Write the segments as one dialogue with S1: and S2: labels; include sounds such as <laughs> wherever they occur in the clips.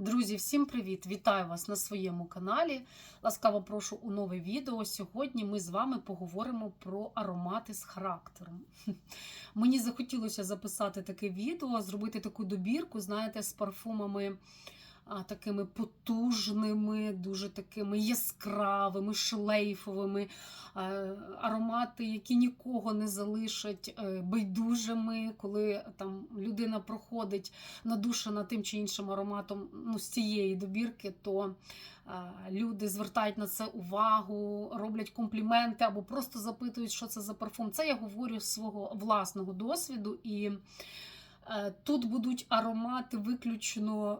S1: Друзі, всім привіт! Вітаю вас на своєму каналі. Ласкаво прошу у нове відео. Сьогодні ми з вами поговоримо про аромати з характером. <laughs> Мені захотілося записати таке відео, зробити таку добірку, знаєте, з парфумами такими потужними, дуже такими яскравими, шлейфовими. е, Аромати, які нікого не залишать е, байдужими, коли там людина проходить надушена тим чи іншим ароматом ну, з цієї добірки, то е, люди звертають на це увагу, роблять компліменти або просто запитують, що це за парфум. Це я говорю з свого власного досвіду. І е, тут будуть аромати виключно.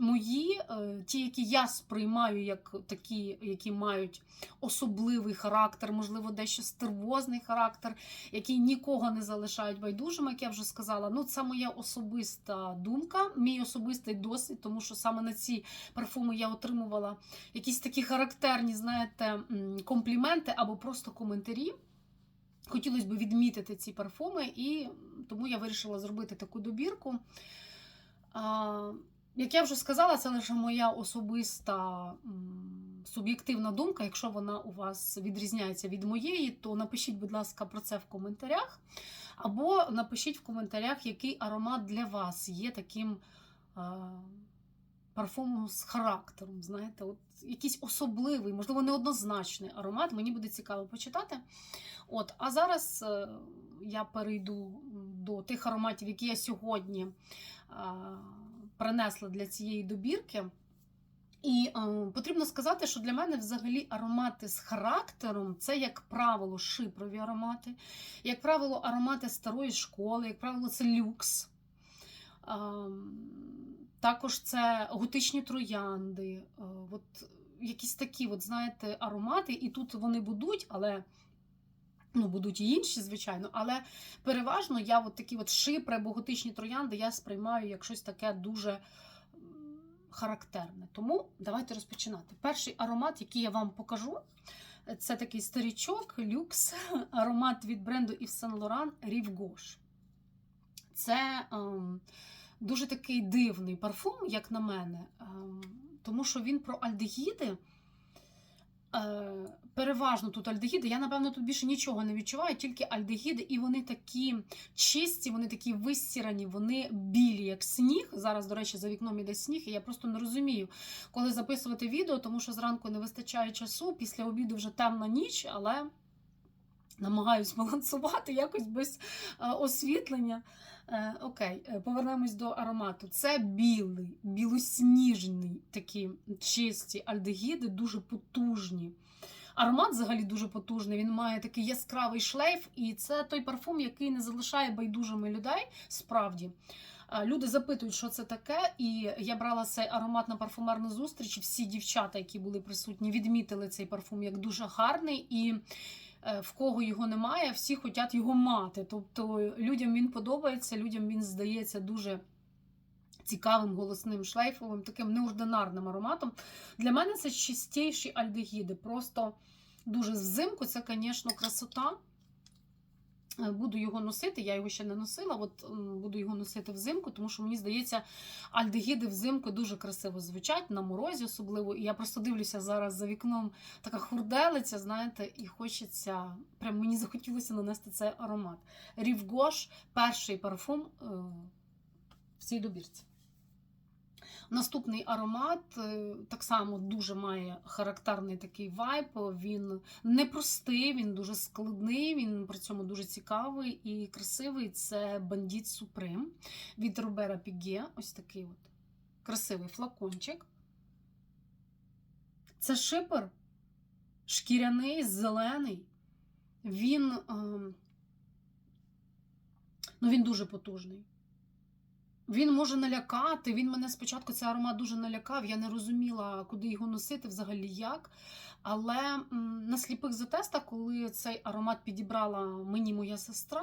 S1: Мої, е, ті, які я сприймаю як такі, які мають особливий характер, можливо, дещо стервозний характер, які нікого не залишають байдужими, як я вже сказала. Ну, це моя особиста думка, мій особистий досвід, тому що саме на ці парфуми я отримувала якісь такі характерні, знаєте, компліменти або просто коментарі. Хотілося б відмітити ці парфуми, і тому я вирішила зробити таку добірку. Як я вже сказала, це лише моя особиста суб'єктивна думка. Якщо вона у вас відрізняється від моєї, то напишіть, будь ласка, про це в коментарях. Або напишіть в коментарях, який аромат для вас є таким парфумом з характером. Знаєте, от якийсь особливий, можливо, неоднозначний аромат. Мені буде цікаво почитати. От, а зараз е, я перейду до тих ароматів, які я сьогодні принесла для цієї добірки. І е, потрібно сказати, що для мене взагалі аромати з характером це, як правило, шипрові аромати, як правило, аромати старої школи, як правило, це люкс. Е, також це готичні троянди, е, от якісь такі, от, знаєте, аромати, і тут вони будуть, але. Ну, будуть і інші, звичайно, але переважно я от такі от шипри або троянди я сприймаю як щось таке дуже характерне. Тому давайте розпочинати. Перший аромат, який я вам покажу, це такий старічок, люкс, <laughs> аромат від бренду Yves Saint Laurent Rive. Це ем, дуже такий дивний парфум, як на мене, ем, тому що він про альдегіди. Е, переважно тут альдегіди. Я, напевно, тут більше нічого не відчуваю, тільки альдегіди, і вони такі чисті, вони такі висірані, вони білі, як сніг. Зараз, до речі, за вікном іде сніг, і я просто не розумію, коли записувати відео, тому що зранку не вистачає часу, після обіду вже темна ніч, але. Намагаюсь балансувати якось без е, освітлення. Е, окей, е, повернемось до аромату. Це білий, білосніжний такі чисті альдегіди, дуже потужні. Аромат взагалі дуже потужний. Він має такий яскравий шлейф, і це той парфум, який не залишає байдужими людей. Справді. Люди запитують, що це таке, і я брала цей аромат на парфумерну зустріч. Всі дівчата, які були присутні, відмітили цей парфум як дуже гарний. І е, в кого його немає, всі хочуть його мати. Тобто людям він подобається, людям він здається дуже цікавим, голосним, шлейфовим, таким неординарним ароматом. Для мене це чистіші альдегіди. Просто дуже взимку це, звісно, красота. Е, Буду його носити, я його ще не носила, от буду його носити взимку, тому що мені здається, альдегіди взимку дуже красиво звучать, на морозі особливо. І я просто дивлюся зараз за вікном така хурделиця, знаєте, і хочеться, прям мені захотілося нанести цей аромат. Рівгош перший парфум е, в цій добірці. Наступний аромат е, так само дуже має характерний такий вайб. Він непростий, він дуже складний, він при цьому дуже цікавий і красивий. Це бандіт Суприм від Робера Піге. Ось такий от красивий флакончик. Це шипер шкіряний, зелений. Він, ем, ну, він дуже потужний. Він може налякати. Він мене спочатку цей аромат дуже налякав. Я не розуміла, куди його носити, взагалі як. Але на сліпих затестах, коли цей аромат підібрала мені моя сестра,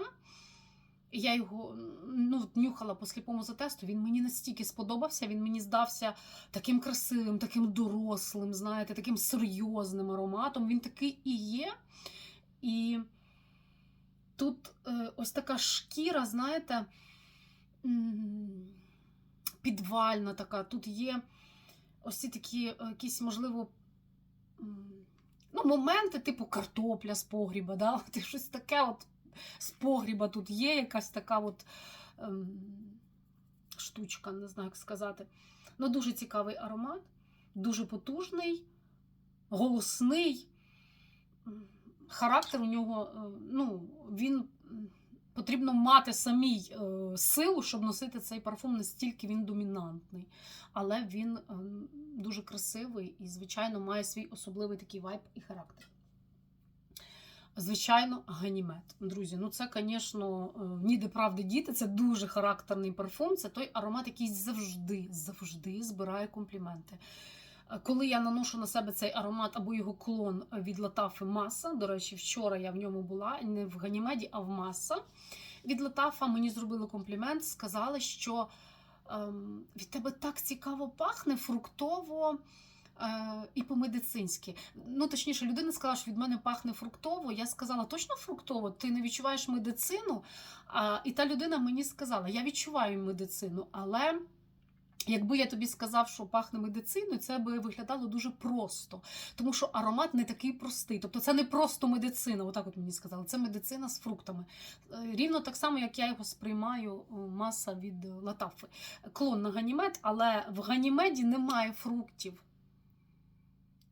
S1: я його ну, нюхала по сліпому затесту. Він мені настільки сподобався. Він мені здався таким красивим, таким дорослим, знаєте, таким серйозним ароматом. Він такий і є. І тут е, ось така шкіра, знаєте. Підвальна така. Тут є ось ці такі е, якісь, можливо, ну, моменти, типу картопля з погріба, да? <laughs> Щось таке от з погріба тут є, якась така от ем, штучка, не знаю, як сказати. Ну, дуже цікавий аромат, дуже потужний, голосний. Характер у нього, е, ну, він потрібно мати самій е, силу, щоб носити цей парфум. Настільки він домінантний. Але він е, дуже красивий і, звичайно, має свій особливий такий вайб і характер. Звичайно, ганімет. Друзі, ну це, звісно, ніде правди діти. Це дуже характерний парфум. Це той аромат, який завжди, завжди збирає компліменти. Е, Коли я наношу на себе цей аромат або його клон від Латафи Маса, до речі, вчора я в ньому була не в Ганімеді, а в Маса. Від Латафа мені зробили комплімент, сказали, що ем, від тебе так цікаво пахне, фруктово е, і по-медицинськи. Ну, точніше, людина сказала, що від мене пахне фруктово. Я сказала, точно фруктово? Ти не відчуваєш медицину? А, і та людина мені сказала: я відчуваю медицину, але. Якби я тобі сказав, що пахне медициною, це би виглядало дуже просто, тому що аромат не такий простий. Тобто це не просто медицина, отак от мені сказали, це медицина з фруктами. Е, Рівно так само, як я його сприймаю е, маса від Латафи. Клон на ганімед, але в ганімеді немає фруктів.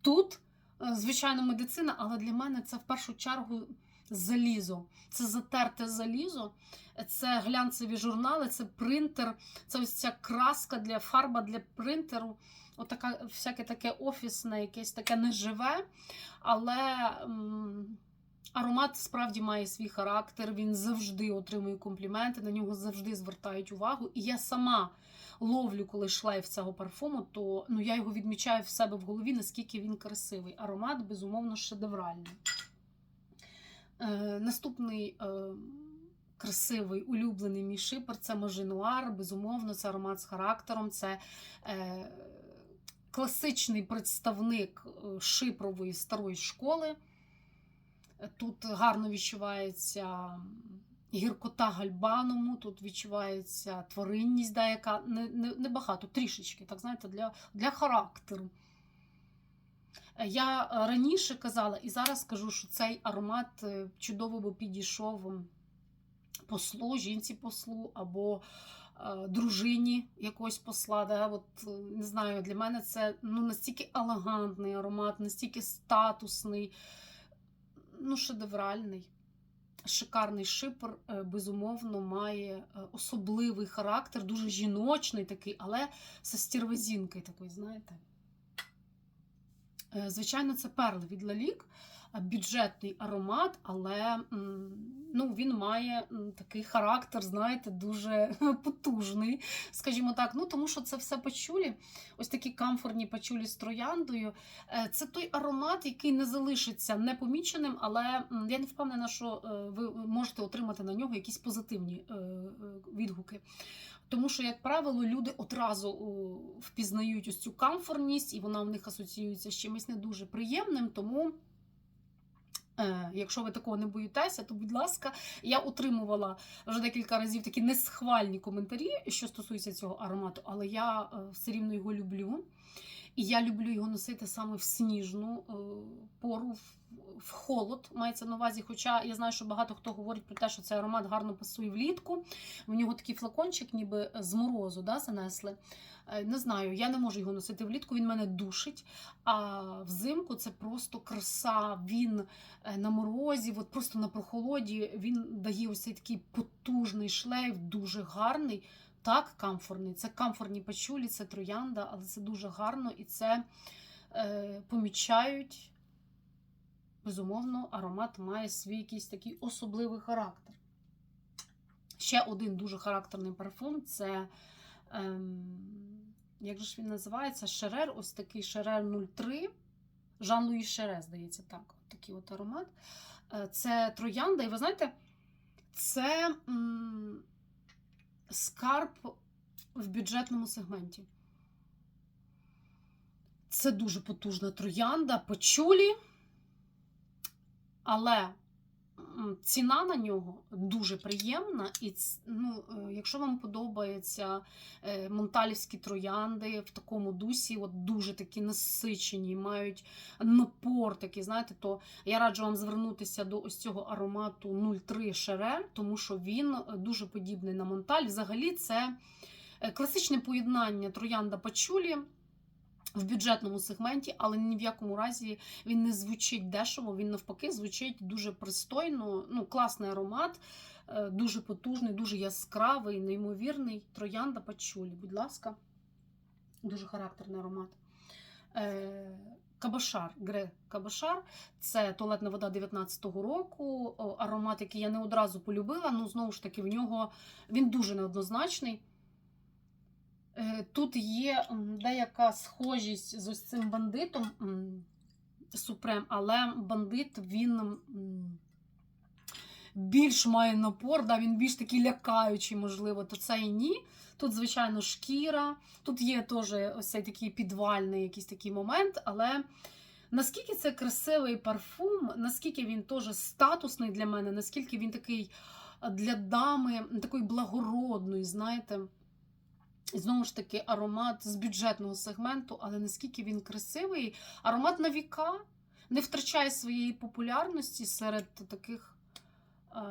S1: Тут, е, звичайно, медицина, але для мене це в першу чергу залізо. Це затерте залізо, це глянцеві журнали, це принтер, це ось ця краска для фарба для принтеру. Отака всяке таке офісне, якесь таке неживе. Але м, аромат справді має свій характер, він завжди отримує компліменти, на нього завжди звертають увагу. І я сама ловлю, коли шлейф цього парфуму, то ну, я його відмічаю в себе в голові, наскільки він красивий. Аромат, безумовно, шедевральний. Е, наступний е, красивий улюблений мій шипер це Можинуар. Безумовно, це аромат з характером. Це е, класичний представник шипрової старої школи. Тут гарно відчувається гіркота гальбаному, тут відчувається тваринність, деяка не, не, не багато, трішечки, так знаєте, для, для характеру. Я е, раніше казала, і зараз скажу, що цей аромат е, чудово би підійшов послу, жінці послу або е, дружині якогось посла. Да? От, е, не знаю, для мене це ну, настільки елегантний аромат, настільки статусний, ну, шедевральний. Шикарний шипер, е, безумовно, має е, особливий характер, дуже жіночний такий, але зі стервозінкою такою, знаєте. Е, Звичайно, це перли від Лалік, е, бюджетний аромат, але ну, він має такий характер, знаєте, дуже <laughs> потужний, скажімо так. Ну, тому що це все пачулі, ось такі комфортні пачулі з трояндою. Е, Це той аромат, який не залишиться непоміченим, але я не впевнена, що ви можете отримати на нього якісь позитивні відгуки. Тому що, як правило, люди одразу впізнають ось цю камфорність, і вона в них асоціюється з чимось не дуже приємним. Тому, е, якщо ви такого не боїтеся, то, будь ласка, я отримувала вже декілька разів такі несхвальні коментарі, що стосуються цього аромату, але я е, все рівно його люблю. І я люблю його носити саме в сніжну е, пору, в, холод мається на увазі. Хоча я знаю, що багато хто говорить про те, що цей аромат гарно пасує влітку. В нього такий флакончик, ніби з морозу да, занесли. Е, Не знаю, я не можу його носити влітку, він мене душить. А взимку це просто краса. Він е, на морозі, от просто на прохолоді, він дає ось цей такий потужний шлейф, дуже гарний. Так, камфорний. Це камфорні пачулі, це троянда, але це дуже гарно і це е, помічають. Безумовно, аромат має свій якийсь такий особливий характер. Ще один дуже характерний парфум це, ем, як же ж він називається? Шерер, ось такий Шерер 03. Жан-Луї Шере, здається, так. Такий от аромат. Е, Це троянда, і ви знаєте, це. М, скарб в бюджетному сегменті. Це дуже потужна троянда, почулі, але ціна на нього дуже приємна. І ну, е, якщо вам подобаються е, монталівські троянди в такому дусі, от дуже такі насичені, мають напор такий, знаєте, то я раджу вам звернутися до ось цього аромату 03 Шерель, тому що він е, дуже подібний на Монталь. Взагалі, це класичне поєднання троянда пачулі в бюджетному сегменті, але ні в якому разі він не звучить дешево, він навпаки звучить дуже пристойно. Ну, класний аромат, е, дуже потужний, дуже яскравий, неймовірний. Троянда пачулі, будь ласка, дуже характерний аромат. Е, Кабашар, Гре Кабашар, це туалетна вода 19-го року. Аромат, який я не одразу полюбила. Ну, знову ж таки, в нього він дуже неоднозначний. Е, Тут є деяка схожість з ось цим бандитом Супрем, але бандит він більш має напор, да, він більш такий лякаючий, можливо, то це і ні. Тут, звичайно, шкіра, тут є теж ось цей такий підвальний якийсь такий момент, але наскільки це красивий парфум, наскільки він теж статусний для мене, наскільки він такий для дами, такої благородної, знаєте. Знову ж таки, аромат з бюджетного сегменту, але наскільки він красивий, аромат на віка не втрачає своєї популярності серед таких е,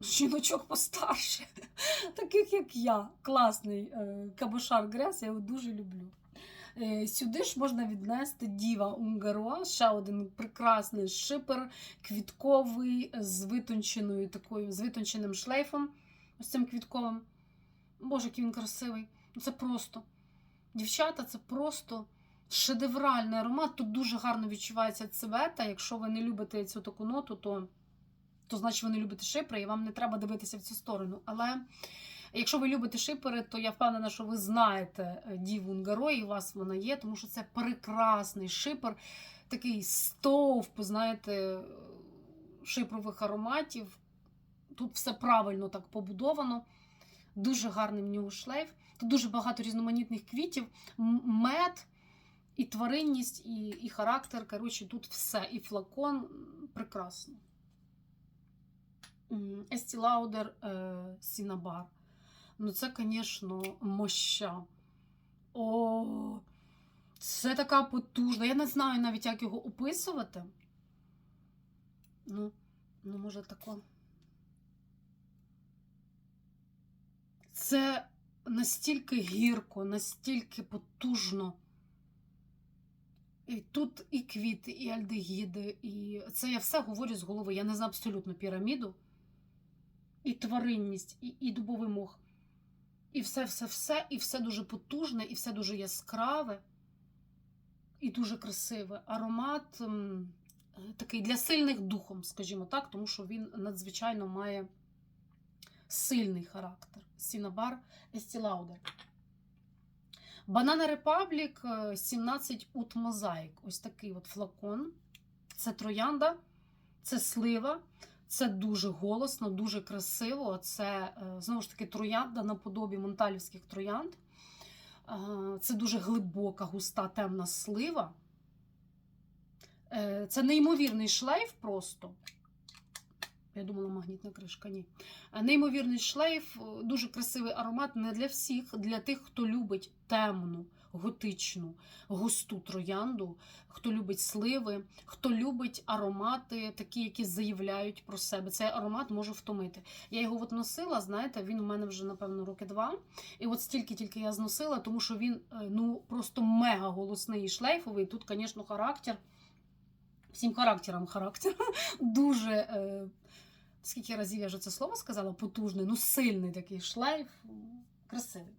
S1: жіночок постарше, <laughs> таких як я. Класний е, кабошар Грес, я його дуже люблю. Е, Сюди ж можна віднести Діва Унгаруа, ще один прекрасний шипер, квітковий, з витонченою такою, з витонченим шлейфом, ось цим квітковим. Боже, який він красивий. Це просто. Дівчата, це просто шедевральний аромат. Тут дуже гарно відчувається цвета. Якщо ви не любите цю таку ноту, то, то значить ви не любите шипри, і вам не треба дивитися в цю сторону. Але якщо ви любите шипери, то я впевнена, що ви знаєте е, Діву Унгаро, і у вас вона є, тому що це прекрасний шипер, такий стовп, знаєте, шипрових ароматів. Тут все правильно так побудовано. Дуже гарний в нього шлейф. Тут дуже багато різноманітних квітів, мед, і тваринність, і, і характер. Коротше, тут все. І флакон прекрасно. Есті Лаудер Сінабар. Ну, це, звісно, моща. О, це така потужна. Я не знаю навіть, як його описувати. Ну, ну може, тако. Це настільки гірко, настільки потужно. І тут і квіти, і альдегіди, і це я все говорю з голови. Я не знаю абсолютно піраміду, і тваринність, і, і дубовий мох. І все, все, все, і все дуже потужне, і все дуже яскраве, і дуже красиве. Аромат такий для сильних духом, скажімо так, тому що він надзвичайно має сильний характер. Сінабар Estee Lauder. Banana Republic е, 17 Ut Mosaic. Ось такий от флакон. Це троянда, це слива, це дуже голосно, дуже красиво. Це, е, знову ж таки, троянда наподобі монталівських троянд. Е, Це дуже глибока, густа, темна слива. Це неймовірний шлейф просто. Я думала, магнітна кришка, ні. Е, Неймовірний шлейф, е, дуже красивий аромат не для всіх, для тих, хто любить темну, готичну, густу троянду, хто любить сливи, хто любить аромати, такі, які заявляють про себе. Цей аромат може втомити. Я його от носила, знаєте, він у мене вже, напевно, роки два. І от стільки тільки я зносила, тому що він е, ну, просто мега голосний і шлейфовий. Тут, звісно, характер. Всім характерам характер. <laughs> Дуже. Е, скільки разів я вже це слово сказала, потужний, ну сильний такий шлейф, красивий.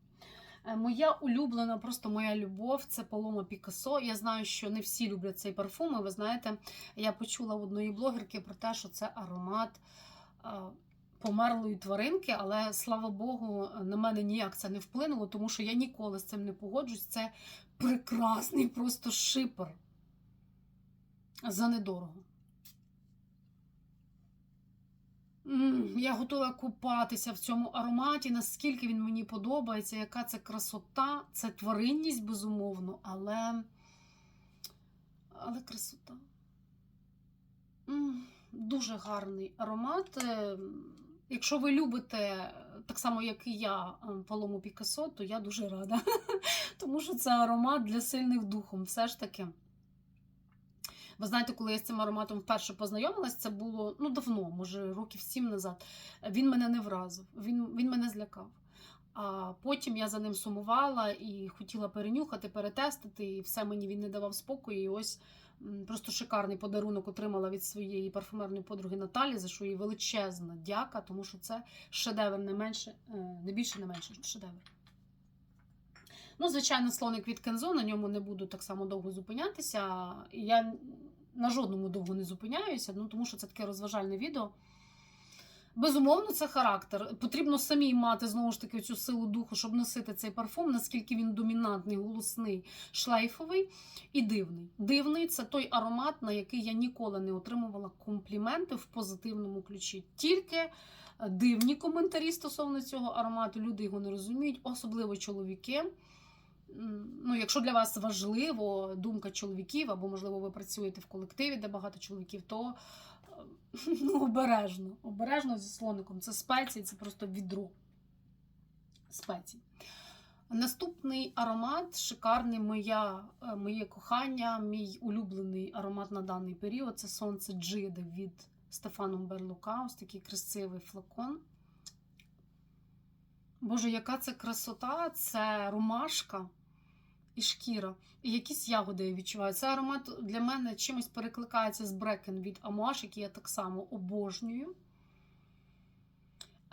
S1: Е, Моя улюблена, просто моя любов це Палома Пікассо. Я знаю, що не всі люблять цей парфум. І ви знаєте, я почула в одної блогерки про те, що це аромат е, померлої тваринки, але слава Богу, на мене ніяк це не вплинуло, тому що я ніколи з цим не погоджусь. Це прекрасний просто шипер. За недорого. Я готова купатися в цьому ароматі, наскільки він мені подобається, яка це красота, це тваринність, безумовно, але. Але красота. Дуже гарний аромат. Е, Якщо ви любите, так само як і я, е, Палому Пікасо, то я дуже рада. <laughs> Тому що це аромат для сильних духом. Все ж таки. Ви знаєте, коли я з цим ароматом вперше познайомилась, це було ну давно, може років сім назад. Він мене не вразив, він, він мене злякав. А потім я за ним сумувала і хотіла перенюхати, перетестити, і все мені він не давав спокою. І ось просто шикарний подарунок отримала від своєї парфумерної подруги Наталі, за що їй величезна дяка, тому що це шедевр не менше, е, не більше, не менше шедевр. Ну, звичайно, слоник від Кензо, на ньому не буду так само довго зупинятися. Я на жодному довго не зупиняюся, ну тому що це таке розважальне відео. Безумовно, це характер. Потрібно самій мати знову ж таки цю силу духу, щоб носити цей парфум, наскільки він домінантний, голосний, шлейфовий і дивний. Дивний це той аромат, на який я ніколи не отримувала компліменти в позитивному ключі. Тільки е, дивні коментарі стосовно цього аромату. Люди його не розуміють, особливо чоловіки. Ну, якщо для вас важливо думка чоловіків, або, можливо, ви працюєте в колективі, де багато чоловіків, то е, <laughs> ну, обережно. Обережно зі слоником. Це спеції, це просто відро спецій. Наступний аромат шикарний, моя, е, моє кохання, мій улюблений аромат на даний період це сонце Джиди від Стефану Берлука. Ось такий красивий флакон. Боже, яка це красота! Це ромашка і шкіра. І якісь ягоди я відчуваю. Цей аромат для мене чимось перекликається з брекен від Амуаш, який я так само обожнюю.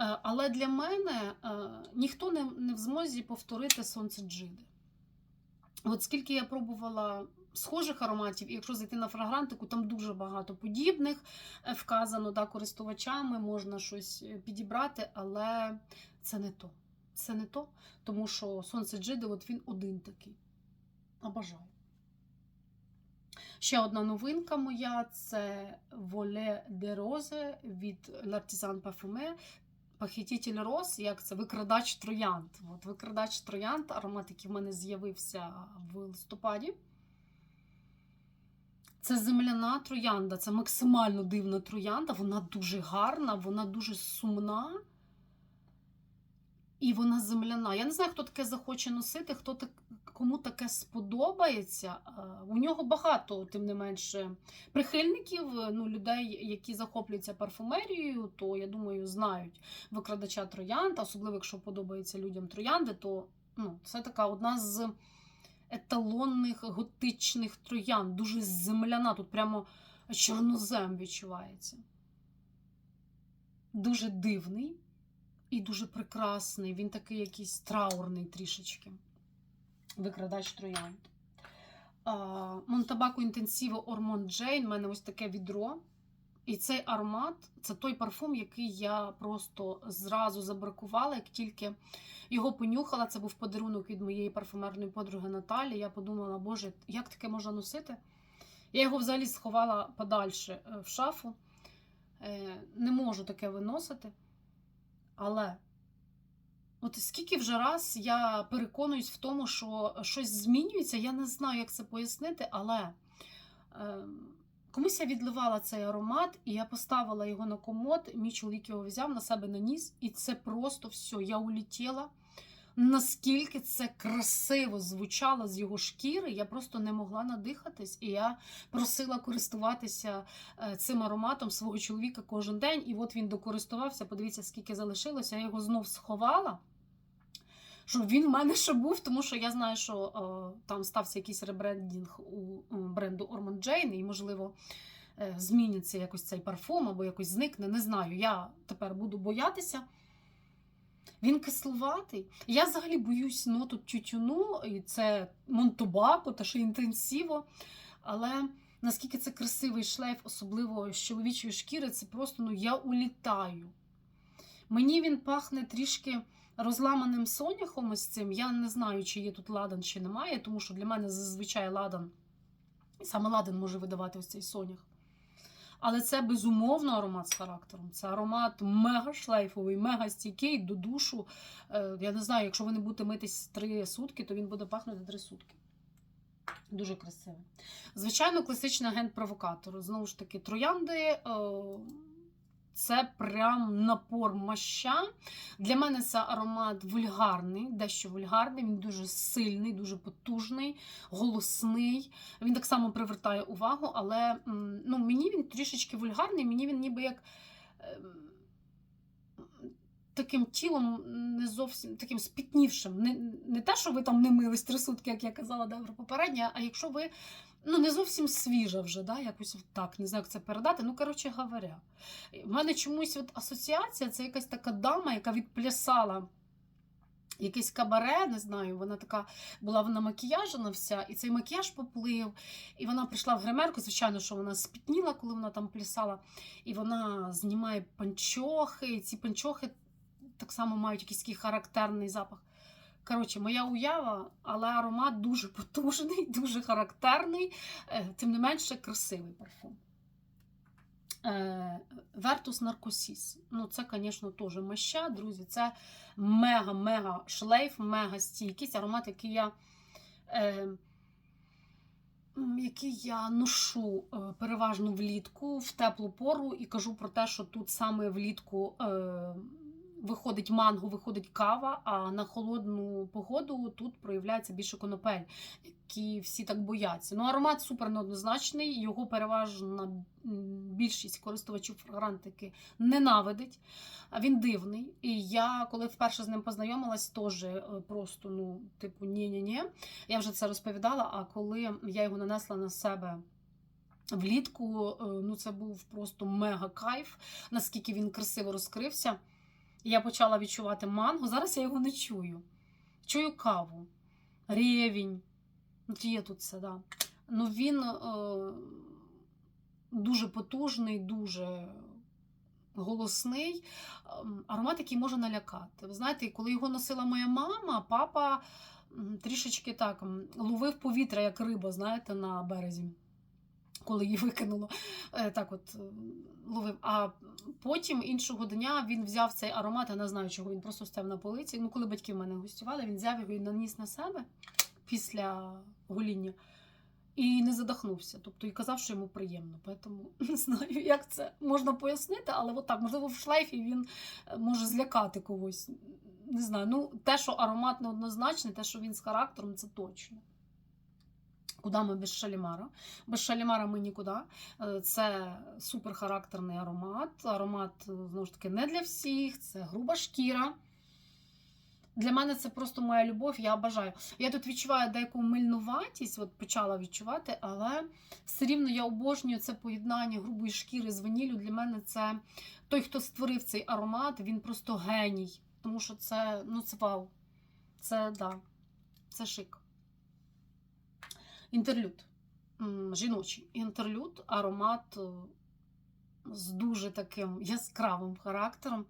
S1: Е, Але для мене е, ніхто не, не в змозі повторити сонце Джиди. От скільки я пробувала схожих ароматів, і якщо зайти на фрагрантику, там дуже багато подібних е, вказано да, користувачами, можна щось підібрати, але це не то. Це не то, тому що сонце Джиди, от він один такий. Обажаю. Ще одна новинка моя це Воле де Розе від L'Artisan Parfumé. Похититель роз, як це викрадач троянд. От викрадач троянд, аромат, який в мене з'явився в листопаді. Це земляна троянда, це максимально дивна троянда. Вона дуже гарна, вона дуже сумна. І вона земляна. Я не знаю, хто таке захоче носити, хто так, кому таке сподобається. Е, У нього багато, тим не менше, прихильників, е, ну, людей, які захоплюються парфумерією, то я думаю, знають викрадача троянд, особливо якщо подобається людям троянди, то ну, це така одна з еталонних готичних троянд, дуже земляна. Тут прямо чорнозем відчувається. Дуже дивний і дуже прекрасний. Він такий якийсь траурний трішечки. Викрадач троянд. Монтабаку інтенсіво Ормон Джейн. У мене ось таке відро. І цей аромат це той парфум, який я просто зразу забракувала, як тільки його понюхала. Це був подарунок від моєї парфумерної подруги Наталі. Я подумала, боже, як таке можна носити? Я його взагалі сховала подальше е, в шафу. Е, Не можу таке виносити. Але от скільки вже раз я переконуюсь в тому, що щось змінюється, я не знаю, як це пояснити, але е, комусь я відливала цей аромат, і я поставила його на комод, мій чоловік його взяв на себе наніс, і це просто все. Я улетіла. Наскільки це красиво звучало з його шкіри, я просто не могла надихатись, і я просила користуватися е, цим ароматом свого чоловіка кожен день. І от він докористувався. Подивіться, скільки залишилося. Я його знов сховала, щоб він в мене ще був, тому що я знаю, що е, там стався якийсь ребрендінг у бренду Ormond Jane, і, можливо, е, зміниться якось цей парфум або якось зникне. Не знаю. Я тепер буду боятися. Він кисловатий. Я взагалі боюсь ноту тютюну, і це монтобаку та ще інтенсіво. Але наскільки це красивий шлейф, особливо з чоловічої шкіри, це просто ну я улітаю. Мені він пахне трішки розламаним соняхом ось цим. Я не знаю, чи є тут ладан, чи немає, тому що для мене зазвичай ладан, саме ладан може видавати ось цей сонях. Але це безумовно аромат з характером. Це аромат мега шлейфовий, мега стійкий до душу. Е, Я не знаю, якщо ви не будете митись три сутки, то він буде пахнути три сутки. Дуже красивий. Звичайно, класичний агент провокатор. Знову ж таки, троянди. Це прям напор маща. Для мене це аромат вульгарний, дещо вульгарний, він дуже сильний, дуже потужний, голосний. Він так само привертає увагу, але ну, мені він трішечки вульгарний, мені він ніби як. Таким тілом не зовсім таким спітнівшим. Не, не те, що ви там не мились три сутки, як я казала добре попередня, а якщо ви ну, не зовсім свіжа вже, да, якось так, не знаю, як це передати. Ну, коротше говоря, в мене чомусь от асоціація це якась така дама, яка відплясала якесь кабаре, не знаю, вона така була вона макіяжена вся, і цей макіяж поплив. І вона прийшла в гримерку, звичайно, що вона спітніла, коли вона там плясала, і вона знімає панчохи. І ці панчохи так само мають якийсь такий характерний запах. Коротше, моя уява, але аромат дуже потужний, <laughs> дуже характерний, е, тим не менше красивий парфум. Вертус Наркосіс. Ну, це, звісно, теж маща, друзі. Це мега-мега шлейф, мега стійкість. Аромат, який я. Е, який я ношу е, переважно влітку в теплу пору і кажу про те, що тут саме влітку е, виходить манго, виходить кава, а на холодну погоду тут проявляється більше конопель, які всі так бояться. Ну, аромат супер неоднозначний, його переважна більшість користувачів фрагрантики ненавидить. Він дивний. І я, коли вперше з ним познайомилась, теж е, просто, ну, типу, ні-ні-ні. Я вже це розповідала. А коли я його нанесла на себе. Влітку, е, ну це був просто мега кайф, наскільки він красиво розкрився. Я почала відчувати манго. Зараз я його не чую. Чую каву, рєвінь. От є тут це, да. Ну він е, дуже потужний, дуже голосний. Ем, Аромат, який може налякати. Ви знаєте, коли його носила моя мама, папа трішечки так ловив повітря, як риба, знаєте, на березі. Коли її викинуло, Е, так от е, ловив. А потім іншого дня він взяв цей аромат, я не знаю, чого він просто став на полиці. Ну, коли батьки в мене гостювали, він взяв його і наніс на себе після гоління і не задохнувся. Тобто і казав, що йому приємно. Тому <laughs> не знаю, як це можна пояснити, але отак, можливо, в шлейфі він е, може злякати когось. Не знаю. Ну, те, що аромат неоднозначний, те, що він з характером, це точно. Куди ми без шалімара? Без шалімара ми нікуди. Е, Це суперхарактерний аромат. Аромат, е, знову ж таки, не для всіх, це груба шкіра. Для мене це просто моя любов, я бажаю. Я тут відчуваю деяку мильнуватість, от почала відчувати, але все рівно я обожнюю це поєднання грубої шкіри з ваніллю. Для мене це той, хто створив цей аромат, він просто геній. Тому що це, ну, це вау. Це да, це шик. Інтерлюд. Жіночий інтерлюд, аромат е, з дуже таким яскравим характером.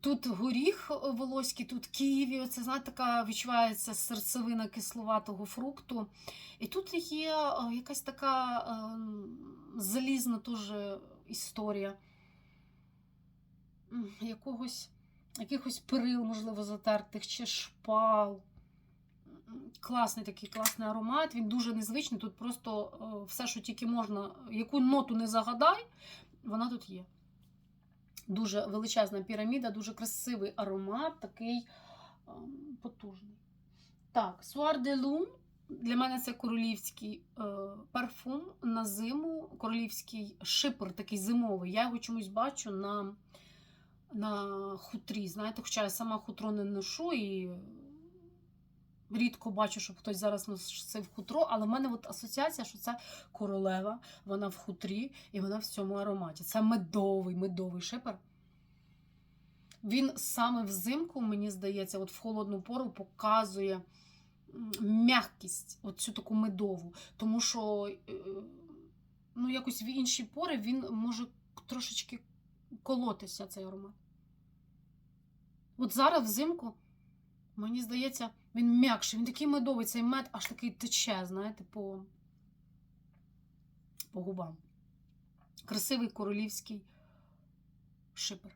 S1: Тут горіх волоський, тут ківі, це знаєте, така відчувається серцевина кисловатого фрукту. І тут є е, якась така е, залізна теж історія якогось, якихось перил, можливо, затертих чи шпал. Класний такий класний аромат. Він дуже незвичний. Тут просто е, все, що тільки можна, яку ноту не загадай, вона тут є. Дуже величезна піраміда, дуже красивий аромат, такий ем, потужний. Так, Soir de Lune. Для мене це королівський е, парфум на зиму, королівський шипер, такий зимовий. Я його чомусь бачу на, на хутрі. Знаєте, хоча я сама хутро не ношу і рідко бачу, щоб хтось зараз носив хутро, але в мене от асоціація, що це королева, вона в хутрі і вона в цьому ароматі. Це медовий, медовий шипер. Він саме взимку, мені здається, от в холодну пору показує м'якість, от цю таку медову. Тому що е, ну, якось в інші пори він може трошечки колотися, цей аромат. От зараз взимку, мені здається, він м'якший, він такий медовий, цей мед аж такий тече, знаєте, по, по губам. Красивий королівський шипер.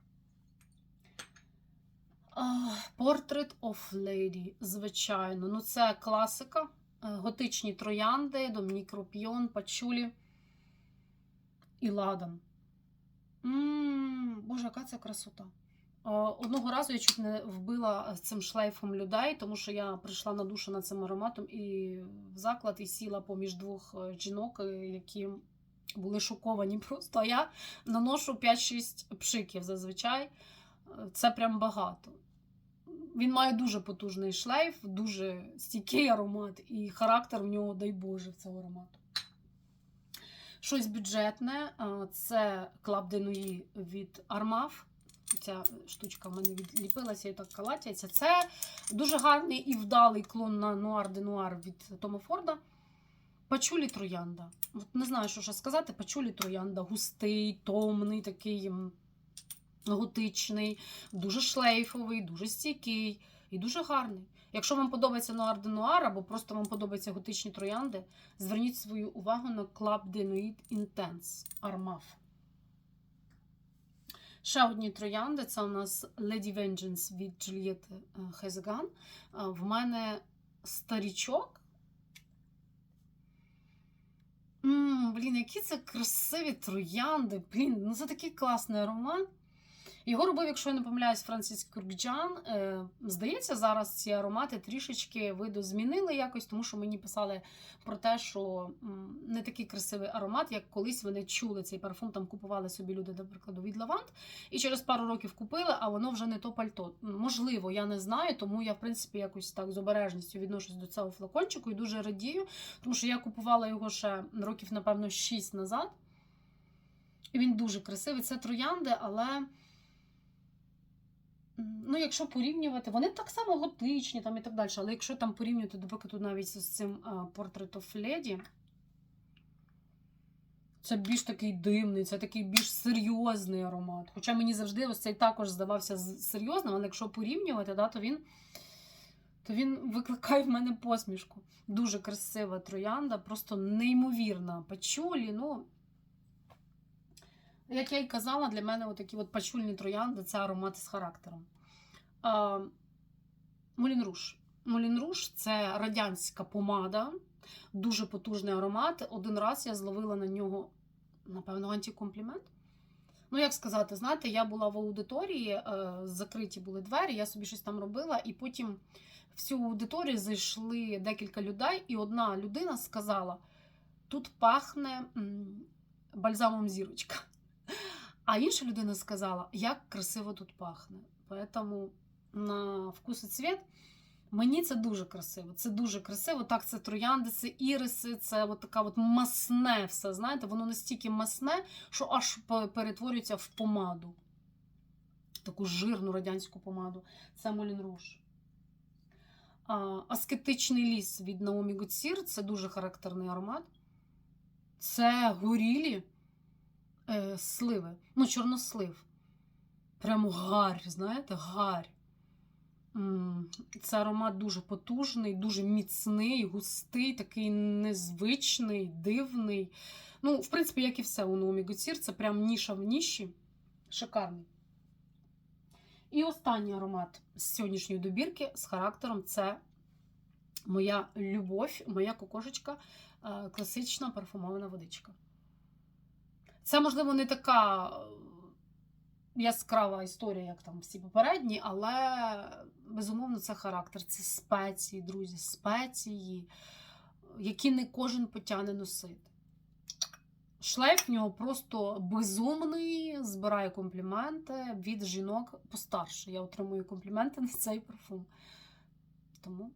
S1: Portrait of Lady, звичайно. Ну, це класика. Е, Готичні троянди, Домінік Ропіон, Пачулі і Ладан. М, Боже, яка це красота. Е, Одного разу я чуть не вбила цим шлейфом людей, тому що я прийшла надушена цим ароматом і в заклад і сіла поміж двох е, жінок, е, які були шоковані <laughs> просто. А я наношу 5-6 пшиків зазвичай. Е, Це прям багато. Він має дуже потужний шлейф, дуже стійкий аромат, і характер в нього, дай Боже, в цього аромату. Щось бюджетне це de Nuit від Armaf. Ця штучка в мене відліпилася і так калатяється. Це дуже гарний і вдалий клон на Noir de Noir від Тома Форда. Пачулі троянда. От не знаю, що ще сказати. Пачулі троянда. Густий, томний, такий готичний, дуже шлейфовий, дуже стійкий і дуже гарний. Якщо вам подобається Noir de Noir або просто вам подобаються готичні троянди, зверніть свою увагу на Club de Nuit Intense Armaf. Ще одні троянди це у нас Lady Vengeance від Джульєти Хезеган. В мене старічок. М, Блін, які це красиві троянди. Блін, ну це такий класний аромат. Його робив, якщо я не помиляюсь, Франсіс Кюркджан. Е, здається, зараз ці аромати трішечки виду змінили якось, тому що мені писали про те, що не такий красивий аромат, як колись вони чули цей парфум, там купували собі люди, до прикладу, від Лавант, і через пару років купили, а воно вже не то пальто. Можливо, я не знаю, тому я, в принципі, якось так з обережністю відношусь до цього флакончику і дуже радію, тому що я купувала його ще років, напевно, 6 назад. І він дуже красивий. Це троянди, але. Ну, якщо порівнювати, вони так само готичні там і так далі. Але якщо там порівнювати, до тут навіть з цим Portrait of це більш такий димний, це такий більш серйозний аромат. Хоча мені завжди ось цей також здавався серйозним, але якщо порівнювати, да, то він. То він викликає в мене посмішку. Дуже красива троянда, просто неймовірна. Пачулі, ну. Як я й казала, для мене такі от пачульні троянди це аромати з характером. Молін Руш. Молін Руш це радянська помада, дуже потужний аромат. Один раз я зловила на нього, напевно, антикомплімент. Ну, як сказати, знаєте, я була в аудиторії, е, закриті були двері, я собі щось там робила, і потім в цю аудиторію зайшли декілька людей, і одна людина сказала: тут пахне бальзамом зірочка. А інша людина сказала, як красиво тут пахне. Поэтому на вкус і цвіт мені це дуже красиво. Це дуже красиво. Так, це троянди, це іриси, це от така от масне все. Знаєте, воно настільки масне, що аж перетворюється в помаду. Таку жирну радянську помаду. Це Молін Руш. Аскетичний ліс від Наомі Гуцір це дуже характерний аромат. Це горілі е, сливи, ну, чорнослив. Прямо гарь, знаєте, гарь. Це аромат дуже потужний, дуже міцний, густий, такий незвичний, дивний. Ну, в принципі, як і все у Наомі Гуцір, це прям ніша в ніші. Шикарний. І останній аромат з сьогоднішньої добірки з характером це моя любов, моя кокошечка, е, класична парфумована водичка. Це, можливо, не така е, яскрава історія, як там всі попередні, але безумовно це характер. Це спеції, друзі, спеції, які не кожен потягне носити. Шлейф в нього просто безумний, збирає компліменти від жінок постарше. Я отримую компліменти на цей парфум. Тому.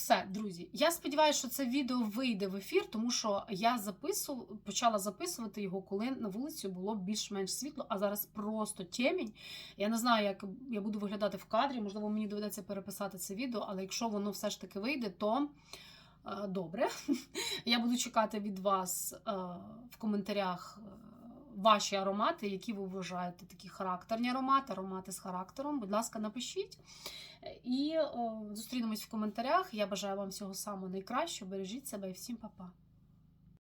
S1: Все, друзі. Я сподіваюся, що це відео вийде в ефір, тому що я запису, почала записувати його, коли на вулиці було більш-менш світло, а зараз просто темінь. Я не знаю, як я буду виглядати в кадрі. Можливо, мені доведеться переписати це відео, але якщо воно все ж таки вийде, то е, добре. <laughs> Я буду чекати від вас е, в коментарях. Ваші аромати, які ви вважаєте такі характерні аромати, аромати з характером. Будь ласка, напишіть. І о, зустрінемось в коментарях. Я бажаю вам всього самого найкращого. Бережіть себе і всім па-па.